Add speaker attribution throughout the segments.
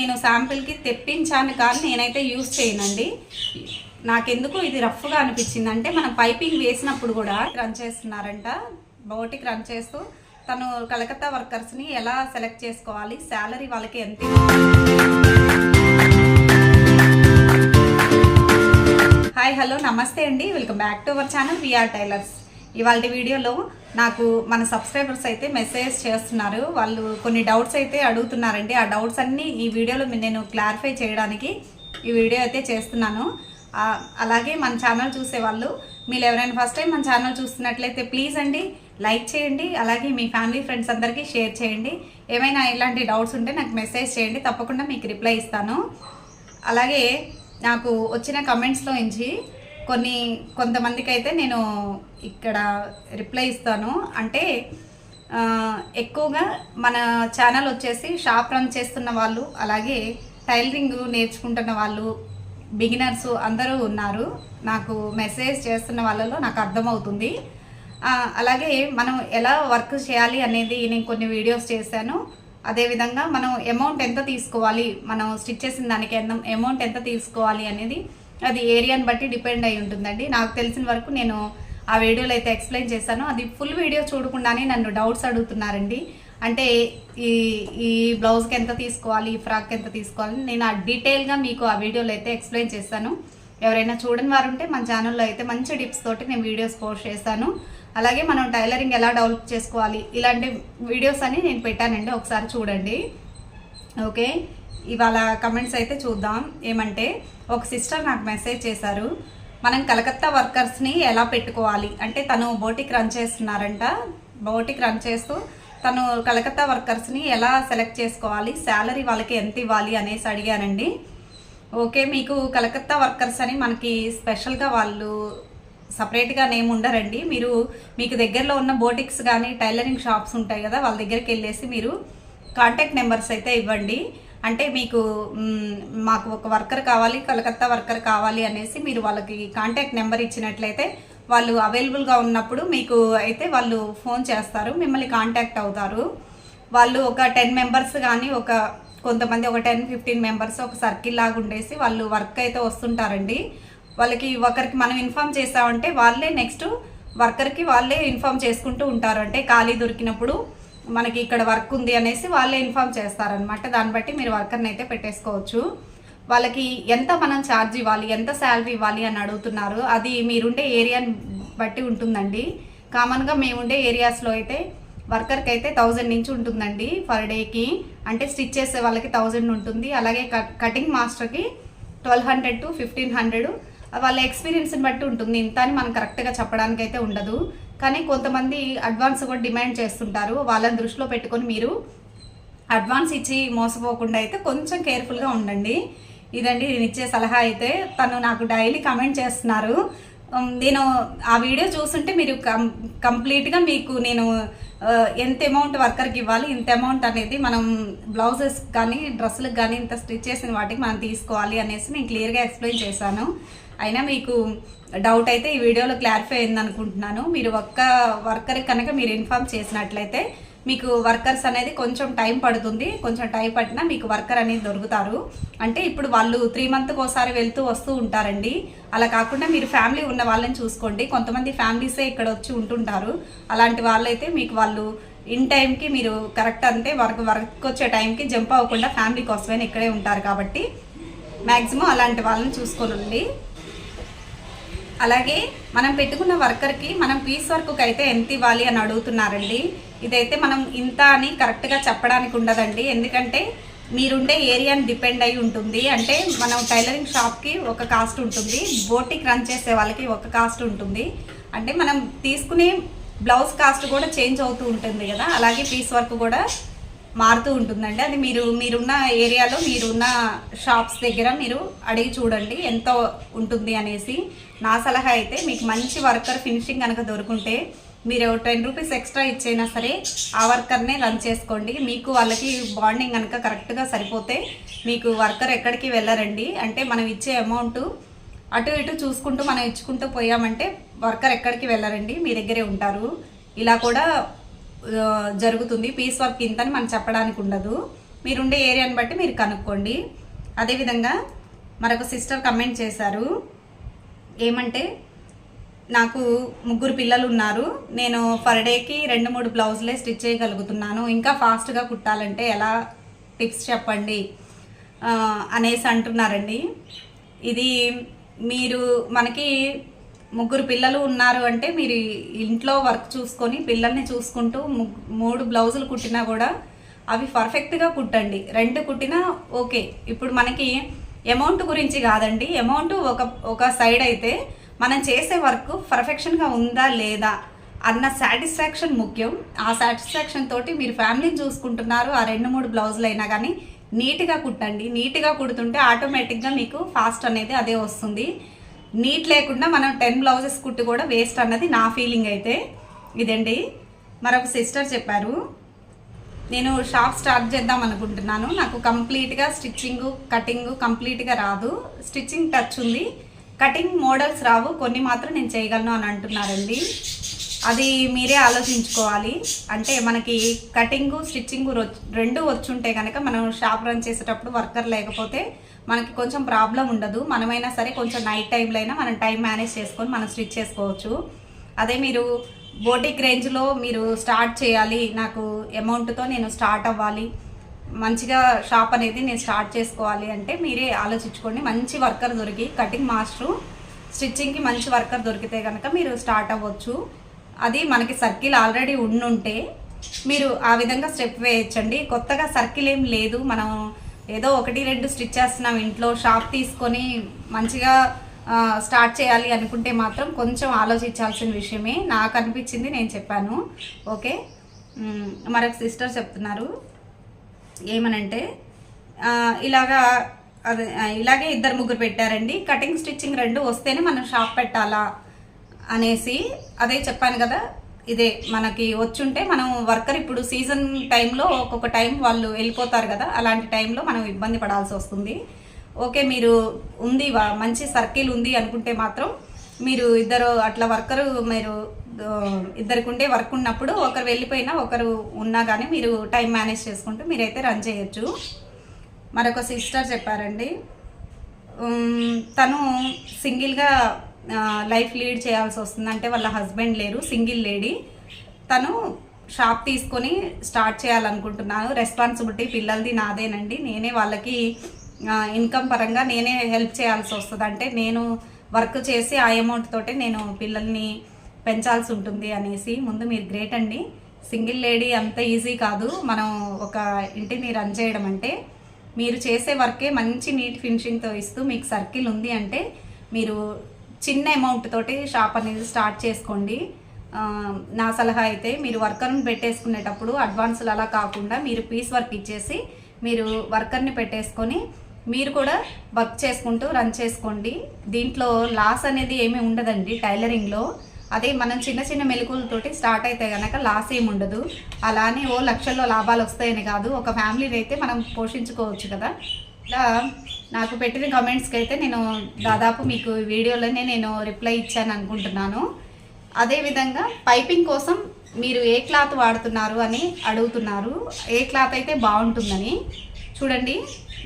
Speaker 1: నేను శాంపిల్కి తెప్పించాను కానీ నేనైతే యూస్ చేయనండి. నాకెందుకు ఇది రఫ్గా అనిపించింది అంటే మనం పైపింగ్ వేసినప్పుడు కూడా రన్ చేస్తున్నారంట. బోటికి రన్ చేస్తూ తను కలకత్తా వర్కర్స్ని ఎలా సెలెక్ట్ చేసుకోవాలి శాలరీ వాళ్ళకి ఎంత హాయ్ హలో నమస్తే అండి. Welcome back to our channel VR tailors ఇవాళ వీడియోలో నాకు మన సబ్స్క్రైబర్స్ అయితే మెసేజ్ చేస్తున్నారు. వాళ్ళు కొన్ని డౌట్స్ అయితే అడుగుతున్నారండి. ఆ డౌట్స్ అన్నీ ఈ వీడియోలో నేను క్లారిఫై చేయడానికి ఈ వీడియో అయితే చేస్తున్నాను. అలాగే మన ఛానల్ చూసే వాళ్ళు మీరు ఎవరైనా ఫస్ట్ టైం మన ఛానల్ చూస్తున్నట్లయితే ప్లీజ్ అండి లైక్ చేయండి. అలాగే మీ ఫ్యామిలీ ఫ్రెండ్స్ అందరికీ షేర్ చేయండి. ఏమైనా ఇలాంటి డౌట్స్ ఉంటే నాకు మెసేజ్ చేయండి. తప్పకుండా మీకు రిప్లై ఇస్తాను. అలాగే నాకు వచ్చిన కమెంట్స్లో నుంచి కొన్ని కొంతమందికి అయితే నేను ఇక్కడ రిప్లై ఇస్తాను. అంటే ఎక్కువగా మన ఛానల్ వచ్చేసి షాప్ రన్ చేస్తున్న వాళ్ళు అలాగే టైలరింగ్ నేర్చుకుంటున్న వాళ్ళు బిగినర్స్ అందరూ ఉన్నారు. నాకు మెసేజ్ చేస్తున్న వాళ్ళలో నాకు అర్థమవుతుంది. అలాగే మనం ఎలా వర్క్ చేయాలి అనేది నేను కొన్ని వీడియోస్ చేశాను. అదేవిధంగా మనం అమౌంట్ ఎంత తీసుకోవాలి మనం స్టిచ్ చేసిన దానికి ఎంత అమౌంట్ ఎంత తీసుకోవాలి అనేది అది ఏరియాని బట్టి డిపెండ్ అయి ఉంటుందండి. నాకు తెలిసిన వరకు నేను ఆ వీడియోలో అయితే ఎక్స్ప్లెయిన్ చేశాను. అది ఫుల్ వీడియో చూడకుండానే నన్ను డౌట్స్ అడుగుతున్నారండి. అంటే ఈ ఈ బ్లౌజ్కి ఎంత తీసుకోవాలి ఈ ఫ్రాక్ ఎంత తీసుకోవాలి నేను ఆ డీటెయిల్గా మీకు ఆ వీడియోలో అయితే ఎక్స్ప్లెయిన్ చేశాను. ఎవరైనా చూడని వారు ఉంటే మన ఛానల్లో అయితే మంచి టిప్స్ తోటి నేను వీడియోస్ పోస్ట్ చేశాను. అలాగే మనం టైలరింగ్ ఎలా డెవలప్ చేసుకోవాలి ఇలాంటి వీడియోస్ అని నేను పెట్టానండి. ఒకసారి చూడండి. ఓకే. ఇవాళ కమెంట్స్ అయితే చూద్దాం. ఏమంటే ఒక సిస్టర్ నాకు మెసేజ్ చేశారు. మనం కలకత్తా వర్కర్స్ని ఎలా పెట్టుకోవాలి? అంటే తను బోటిక్ రన్ చేస్తున్నారంట. బోటిక్ రన్ చేస్తూ తను కలకత్తా వర్కర్స్ని ఎలా సెలెక్ట్ చేసుకోవాలి? శాలరీ వాళ్ళకి ఎంత ఇవ్వాలి అనేసి అడిగానండి ఓకే మీకు కలకత్తా వర్కర్స్ అని మనకి స్పెషల్గా వాళ్ళు సపరేట్గా నేమ్ ఉండరండి. మీరు మీకు దగ్గరలో ఉన్న బోటిక్స్ కానీ టైలరింగ్ షాప్స్ ఉంటాయి కదా వాళ్ళ దగ్గరికి వెళ్ళేసి మీరు కాంటాక్ట్ నెంబర్స్ అయితే ఇవ్వండి. అంటే మీకు మాకు ఒక వర్కర్ కావాలి కలకత్తా వర్కర్ కావాలి అనేసి మీరు వాళ్ళకి కాంటాక్ట్ నెంబర్ ఇచ్చినట్లయితే వాళ్ళు అవైలబుల్గా ఉన్నప్పుడు మీకు అయితే వాళ్ళు ఫోన్ చేస్తారు మిమ్మల్ని కాంటాక్ట్ అవుతారు. వాళ్ళు ఒక టెన్ మెంబర్స్ కానీ ఒక కొంతమంది ఒక టెన్ ఫిఫ్టీన్ మెంబర్స్ ఒక సర్కిల్ లాగా ఉండేసి వాళ్ళు వర్క్ అయితే వస్తుంటారండి. వాళ్ళకి ఒకరికి మనం ఇన్ఫామ్ చేసామంటే వాళ్ళే నెక్స్ట్ వర్కర్కి వాళ్ళే ఇన్ఫామ్ చేసుకుంటూ ఉంటారు. అంటే ఖాళీ దొరికినప్పుడు మనకి ఇక్కడ వర్క్ ఉంది అనేసి వాళ్ళే ఇన్ఫామ్ చేస్తారనమాట దాన్ని బట్టి మీరు వర్కర్ని అయితే పెట్టేసుకోవచ్చు. వాళ్ళకి ఎంత మనం ఛార్జ్ ఇవ్వాలి ఎంత శాలరీ ఇవ్వాలి అని అడుగుతున్నారు. అది మీరుండే ఏరియాని బట్టి ఉంటుందండి. కామన్గా మేముండే ఏరియాస్లో అయితే వర్కర్కి అయితే థౌజండ్ నుంచి ఉంటుందండి పర్ డేకి అంటే స్టిచ్ చేసే వాళ్ళకి థౌజండ్ ఉంటుంది. అలాగే కట్ కటింగ్ మాస్టర్కి twelve hundred to fifteen hundred వాళ్ళ ఎక్స్పీరియన్స్ని బట్టి ఉంటుంది. ఇంత అని మనం కరెక్ట్గా చెప్పడానికి అయితే ఉండదు. కానీ కొంతమంది అడ్వాన్స్ కూడా డిమాండ్ చేస్తుంటారు. వాళ్ళని దృష్టిలో పెట్టుకొని మీరు అడ్వాన్స్ ఇచ్చి మోసపోకుండా అయితే కొంచెం కేర్ఫుల్గా ఉండండి. ఇదండి నేను ఇచ్చే సలహా అయితే. తను నాకు డైలీ కమెంట్ చేస్తున్నారు. నేను ఆ వీడియో చూస్తుంటే మీరు కం కంప్లీట్గా మీకు నేను ఎంత అమౌంట్ వర్కర్కి ఇవ్వాలి ఇంత అమౌంట్ అనేది మనం బ్లౌజెస్ కానీ డ్రెస్సులకు కానీ ఇంత స్టిచ్ చేసిన వాటికి మనం తీసుకోవాలి అనేసి నేను క్లియర్గా ఎక్స్ప్లెయిన్ చేశాను. అయినా మీకు డౌట్ అయితే ఈ వీడియోలో క్లారిఫై అయింది అనుకుంటున్నాను మీరు ఒక్క వర్కర్కి కనుక మీరు ఇన్ఫామ్ చేసినట్లయితే మీకు వర్కర్స్ అనేది కొంచెం టైం పడుతుంది. కొంచెం టైం పట్టినా మీకు వర్కర్ అనేది దొరుకుతారు. అంటే ఇప్పుడు వాళ్ళు త్రీ మంత్కి ఒకసారి వెళ్తూ వస్తూ ఉంటారండి. అలా కాకుండా మీరు ఫ్యామిలీ ఉన్న వాళ్ళని చూసుకోండి. కొంతమంది ఫ్యామిలీసే ఇక్కడ వచ్చి ఉంటుంటారు. అలాంటి వాళ్ళైతే మీకు వాళ్ళు ఇన్ టైంకి మీరు కరెక్ట్ అంటే వర్క్ వర్క్ వచ్చే టైంకి జంప్ అవ్వకుండా ఫ్యామిలీ కోసమే ఇక్కడే ఉంటారు కాబట్టి. మ్యాక్సిమం అలాంటి వాళ్ళని చూసుకోనండి. అలాగే మనం పెట్టుకున్న వర్కర్కి మనం పీస్ వర్క్కి అయితే ఎంత ఇవ్వాలి అని అడుగుతున్నారండి. ఇదైతే మనం ఇంత అని కరెక్ట్గా చెప్పడానికి ఉండదండి. ఎందుకంటే మీరుండే ఏరియాని డిపెండ్ అయి ఉంటుంది. అంటే మనం టైలరింగ్ షాప్కి ఒక కాస్ట్ ఉంటుంది. బోటిక్ రన్ చేసే వాళ్ళకి ఒక కాస్ట్ ఉంటుంది. అంటే మనం తీసుకునే బ్లౌజ్ కాస్ట్ కూడా చేంజ్ అవుతూ ఉంటుంది కదా. అలాగే పీస్ వర్క్ కూడా మారుతూ ఉంటుందండి. అది మీరు మీరున్న ఏరియాలో మీరున్న షాప్స్ దగ్గర మీరు అడిగి చూడండి ఎంత ఉంటుంది అనేసి. నా సలహా అయితే మీకు మంచి వర్కర్ ఫినిషింగ్ కనుక దొరుకుంటే మీరు టెన్ రూపీస్ ఎక్స్ట్రా ఇచ్చైనా సరే ఆ వర్కర్నే రన్ చేసుకోండి. మీకు వాళ్ళకి బాండింగ్ కనుక కరెక్ట్గా సరిపోతే మీకు వర్కర్ ఎక్కడికి వెళ్ళరండి. అంటే మనం ఇచ్చే అమౌంట్ అటు ఇటు చూసుకుంటూ మనం ఇచ్చుకుంటూ పోయామంటే వర్కర్ ఎక్కడికి వెళ్ళరండి? మీ దగ్గరే ఉంటారు. ఇలా కూడా జరుగుతుంది. పీస్ వర్క్ ఇంతని మనం చెప్పడానికి ఉండదు. మీరుండే ఏరియాని బట్టి మీరు కనుక్కోండి. అదేవిధంగా మరొక సిస్టర్ కమెంట్ చేశారు. ఏమంటే నాకు ముగ్గురు పిల్లలు ఉన్నారు నేను పర్ డేకి రెండు మూడు బ్లౌజులే స్టిచ్ చేయగలుగుతున్నాను. ఇంకా ఫాస్ట్గా కుట్టాలంటే ఎలా టిప్స్ చెప్పండి? అనేసి అంటున్నారండి. ఇది మీరు మనకి ముగ్గురు పిల్లలు ఉన్నారు అంటే మీరు ఇంట్లో వర్క్ చూసుకొని పిల్లల్ని చూసుకుంటూ మూడు బ్లౌజులు కుట్టినా కూడా అవి పర్ఫెక్ట్గా కుట్టండి. రెండు కుట్టినా ఓకే. ఇప్పుడు మనకి అమౌంట్ గురించి కాదండి. అమౌంట్ ఒక ఒక సైడ్ అయితే మనం చేసే వర్క్ పర్ఫెక్షన్గా ఉందా లేదా అన్న సాటిస్ఫాక్షన్ ముఖ్యం. ఆ సాటిస్ఫాక్షన్ తోటి మీరు ఫ్యామిలీని చూసుకుంటున్నారు ఆ రెండు మూడు బ్లౌజులు అయినా కానీ నీట్గా కుట్టండి. నీట్గా కుడుతుంటే ఆటోమేటిక్గా మీకు ఫాస్ట్ అనేది అదే వస్తుంది. నీట్ లేకుండా మనం టెన్ బ్లౌజెస్ కుట్టి కూడా వేస్ట్ అన్నది నా ఫీలింగ్ అయితే. ఇదండి మరొక సిస్టర్ చెప్పారు. నేను షాప్ స్టార్ట్ చేద్దాం అనుకుంటున్నాను. నాకు కంప్లీట్గా స్టిచ్చింగ్ కటింగ్ కంప్లీట్గా రాదు. స్టిచ్చింగ్ టచ్ ఉంది. కటింగ్ మోడల్స్ రావు. కొన్ని మాత్రం నేను చేయగలను అని అంటున్నారండి. అది మీరే ఆలోచించుకోవాలి. అంటే మనకి కటింగు స్టిచ్చింగ్ రెండు వచ్చుంటే కనుక మనం షాప్ రన్ చేసేటప్పుడు వర్కర్ లేకపోతే మనకి కొంచెం ప్రాబ్లం ఉండదు. మనమైనా సరే కొంచెం నైట్ టైంలో అయినా మనం టైం మేనేజ్ చేసుకొని మనం స్టిచ్ చేసుకోవచ్చు. అదే మీరు బోటిక్ రేంజ్లో మీరు స్టార్ట్ చేయాలి. నాకు అమౌంట్తో నేను స్టార్ట్ అవ్వాలి. మంచిగా షాప్ అనేది నేను స్టార్ట్ చేసుకోవాలి అంటే మీరే ఆలోచించుకోండి. మంచి వర్కర్ దొరికి కటింగ్ మాస్టరు స్టిచ్చింగ్కి మంచి వర్కర్ దొరికితే కనుక మీరు స్టార్ట్ అవ్వచ్చు. అది మనకి సర్కిల్ ఆల్రెడీ ఉండుంటే మీరు ఆ విధంగా స్టెప్ వేయచ్చండి. కొత్తగా సర్కిల్ ఏం లేదు. మనం ఏదో ఒకటి రెండు స్టిచ్ చేస్తున్నాం ఇంట్లో షాప్ తీసుకొని మంచిగా స్టార్ట్ చేయాలి అనుకుంటే మాత్రం కొంచెం ఆలోచించాల్సిన విషయమే. నాకు అనిపించింది నేను చెప్పాను. ఓకే? మరొక సిస్టర్ చెప్తున్నారు. ఏమనంటే ఇలాగా అదే ఇలాగే ఇద్దరు ముగ్గురు పెట్టారండి. కటింగ్ స్టిచ్చింగ్ రెండు వస్తేనే మనం షాప్ పెట్టాలా అనేసి అదే చెప్పాను కదా. ఇదే మనకి వచ్చుంటే మనం వర్కర్ ఇప్పుడు సీజన్ టైంలో ఒక్కొక్క టైం వాళ్ళు వెళ్ళిపోతారు కదా అలాంటి టైంలో మనం ఇబ్బంది పడాల్సి వస్తుంది. ఓకే మీరు ఉంది మంచి సర్కిల్ ఉంది అనుకుంటే మాత్రం మీరు ఇద్దరు అట్లా వర్కరు మీరు ఇద్దరికి ఉండే వర్క్ ఉన్నప్పుడు ఒకరు వెళ్ళిపోయినా ఒకరు ఉన్నా కానీ మీరు టైం మేనేజ్ చేసుకుంటూ మీరైతే రన్ చేయొచ్చు. మరొక సిస్టర్ చెప్పారండి. తను సింగిల్గా లైఫ్ లీడ్ చేయాల్సి వస్తుంది. అంటే వాళ్ళ హస్బెండ్ లేరు సింగిల్ లేడీ. తను షాప్ తీసుకొని స్టార్ట్ చేయాలనుకుంటున్నాను. రెస్పాన్సిబిలిటీ పిల్లలది నాదేనండి. నేనే వాళ్ళకి ఇన్కమ్ పరంగా నేనే హెల్ప్ చేయాల్సి వస్తుంది. అంటే నేను వర్క్ చేసి ఆ అమౌంట్ తోటే నేను పిల్లల్ని పెంచాల్సి ఉంటుంది అనేసి. ముందు మీరు గ్రేట్ అండి. సింగిల్ లేడీ అంత ఈజీ కాదు. మనం ఒక ఇంటిని రన్ చేయడం అంటే మీరు చేసే వర్కే మంచి నీట్ ఫినిషింగ్తో ఇస్తూ మీకు సర్కిల్ ఉంది అంటే మీరు చిన్న అమౌంట్ తోటి షాప్ అనేది స్టార్ట్ చేసుకోండి. నా సలహా అయితే మీరు వర్కర్ని పెట్టేసుకునేటప్పుడు అడ్వాన్సులు అలా కాకుండా మీరు పీస్ వర్క్ ఇచ్చేసి మీరు వర్కర్ని పెట్టేసుకొని మీరు కూడా వర్క్ చేసుకుంటూ రన్ చేసుకోండి. దీంట్లో లాస్ అనేది ఏమీ ఉండదండి టైలరింగ్లో అదే మనం చిన్న చిన్న మెలకులతోటి స్టార్ట్ అయితే కనుక లాస్ ఏమి ఉండదు. అలానే ఓ లక్షల్లో లాభాలు వస్తాయని కాదు. ఒక ఫ్యామిలీని అయితే మనం పోషించుకోవచ్చు కదా. ఇట్లా నాకు పెట్టిన కమెంట్స్కి అయితే నేను దాదాపు మీకు వీడియోలోనే నేను రిప్లై ఇచ్చాను అనుకుంటున్నాను. అదేవిధంగా పైపింగ్ కోసం మీరు ఏ క్లాత్ వాడుతున్నారు అని అడుగుతున్నారు. ఏ క్లాత్ అయితే బాగుంటుందని చూడండి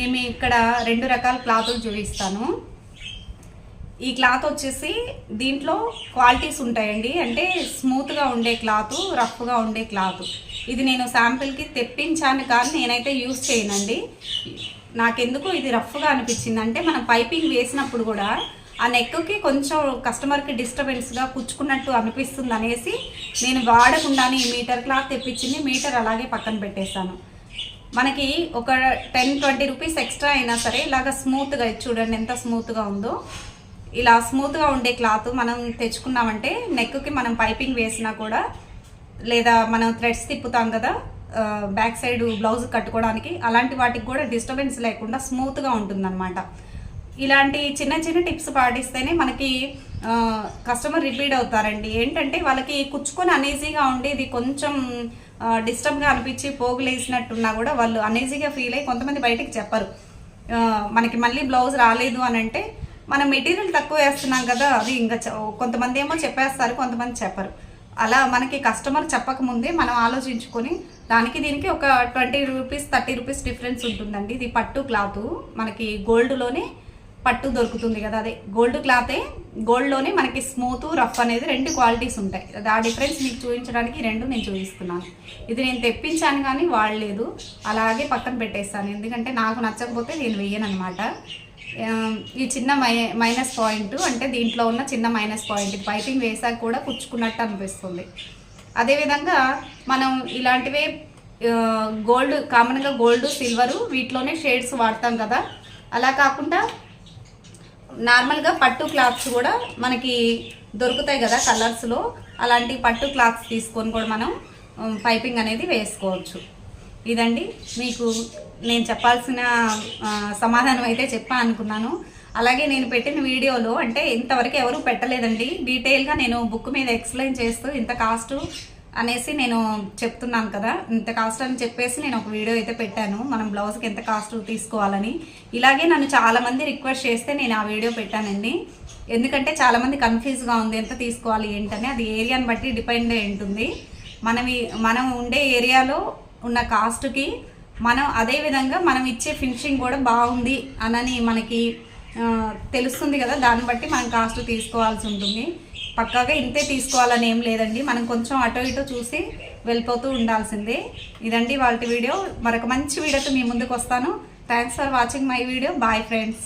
Speaker 1: నేను ఇక్కడ రెండు రకాల క్లాతులు చూపిస్తాను. ఈ క్లాత్ వచ్చేసి దీంట్లో క్వాలిటీస్ ఉంటాయండి. అంటే స్మూత్గా ఉండే క్లాత్ రఫ్గా ఉండే క్లాత్ ఇది నేను శాంపిల్కి తెప్పించాను కానీ నేనైతే యూస్ చేయనండి. నాకెందుకు ఇది రఫ్గా అనిపించింది అంటే మనం పైపింగ్ వేసినప్పుడు కూడా ఆ నెక్కి కొంచెం కస్టమర్కి డిస్టర్బెన్స్గా కుచ్చుకున్నట్టు అనిపిస్తుంది అనేసి నేను వాడకుండానే ఈ మీటర్ క్లాత్ తెప్పించింది మీటర్ అలాగే పక్కన పెట్టేశాను. మనకి ఒక టెన్ ట్వంటీ రూపీస్ ఎక్స్ట్రా అయినా సరే ఇలాగ స్మూత్గా చూడండి ఎంత స్మూత్గా ఉందో. ఇలా స్మూత్గా ఉండే క్లాత్ మనం తెచ్చుకున్నామంటే నెక్కి మనం పైపింగ్ వేసినా కూడా లేదా మనం థ్రెడ్స్ తిప్పుతాం కదా బ్యాక్ సైడ్ బ్లౌజ్ కట్టుకోవడానికి అలాంటి వాటికి కూడా డిస్టర్బెన్స్ లేకుండా స్మూత్గా ఉంటుందన్నమాట. ఇలాంటి చిన్న చిన్న టిప్స్ పాటిస్తేనే మనకి కస్టమర్ రిపీట్ అవుతారండి. ఏంటంటే వాళ్ళకి కుచ్చుకొని అనీజీగా ఉండేది కొంచెం డిస్టర్బ్గా అనిపించి పోగులేసినట్టున్నా కూడా వాళ్ళు అనేజీగా ఫీల్ అయ్యి కొంతమంది బయటికి చెప్పరు. మనకి మళ్ళీ బ్లౌజ్ రాలేదు అని అంటే మనం మెటీరియల్ తక్కువ వేస్తున్నాం కదా అది ఇంకా కొంతమంది ఏమో చెప్పేస్తారు కొంతమంది చెప్పరు. అలా మనకి కస్టమర్ చెప్పకముందే మనం ఆలోచించుకొని దానికి దీనికి ఒక twenty rupees thirty rupees difference ఉంటుందండి. ఇది పట్టు క్లాత్ మనకి గోల్డ్లోనే పట్టు దొరుకుతుంది కదా. అదే గోల్డ్ క్లాతే గోల్డ్లోనే మనకి స్మూత్ రఫ్ అనేది రెండు క్వాలిటీస్ ఉంటాయి. ఆ డిఫరెన్స్ మీకు చూపించడానికి రెండు నేను చూపిస్తున్నాను. ఇది నేను తెప్పించాను కానీ వాడలేదు. అలాగే పక్కన పెట్టేస్తాను. ఎందుకంటే నాకు నచ్చకపోతే నేను వెయ్యను అనమాట Um, ఈ చిన్న మై మైనస్ పాయింట్ అంటే దీంట్లో ఉన్న చిన్న మైనస్ పాయింట్. పైపింగ్ వేసాక కూడా కుచ్చుకున్నట్టు అనిపిస్తుంది. అదేవిధంగా మనం ఇలాంటివే గోల్డ్ కామన్గా గోల్డ్ సిల్వరు వీటిలోనే షేడ్స్ వాడతాం కదా. అలా కాకుండా నార్మల్గా పట్టు క్లాత్స్ కూడా మనకి దొరుకుతాయి కదా కలర్స్లో. అలాంటి పట్టు క్లాత్స్ తీసుకొని కూడా మనం పైపింగ్ అనేది వేసుకోవచ్చు. ఇదండి మీకు నేను చెప్పాల్సిన సమాధానం అయితే చెప్పా అనుకున్నాను. అలాగే నేను పెట్టిన వీడియోలో అంటే ఇంతవరకు ఎవరు పెట్టలేదండి. డీటెయిల్గా నేను బుక్ మీద ఎక్స్ప్లెయిన్ చేస్తూ ఇంత కాస్ట్ అనేసి నేను చెప్తున్నాను కదా. ఇంత కాస్ట్ అని చెప్పేసి నేను ఒక వీడియో అయితే పెట్టాను. మనం బ్లౌజ్కి ఎంత కాస్ట్ తీసుకోవాలని. ఇలాగే నన్ను చాలామంది రిక్వెస్ట్ చేస్తే నేను ఆ వీడియో పెట్టానండి. ఎందుకంటే చాలామంది కన్ఫ్యూజ్గా ఉంది ఎంత తీసుకోవాలి ఏంటని. అది ఏరియాని బట్టి డిపెండ్ అయి ఉంటుంది. మనవి మనం ఉండే ఏరియాలో ఉన్న కాస్ట్కి మనం అదే విధంగా మనం ఇచ్చే ఫినిషింగ్ కూడా బాగుంది అనని మనకి తెలుస్తుంది కదా. దాన్ని బట్టి మనం కాస్ట్ తీసుకోవాల్సి ఉంటుంది. పక్కాగా ఇంతే తీసుకోవాలని ఏం లేదండి. మనం కొంచెం అటో ఇటో చూసి వెళ్ళిపోతూ ఉండాల్సిందే. ఇదండి వాళ్ళ వీడియో. మరొక మంచి వీడియోతో మీ ముందుకు వస్తాను. Thanks for watching my video bye friends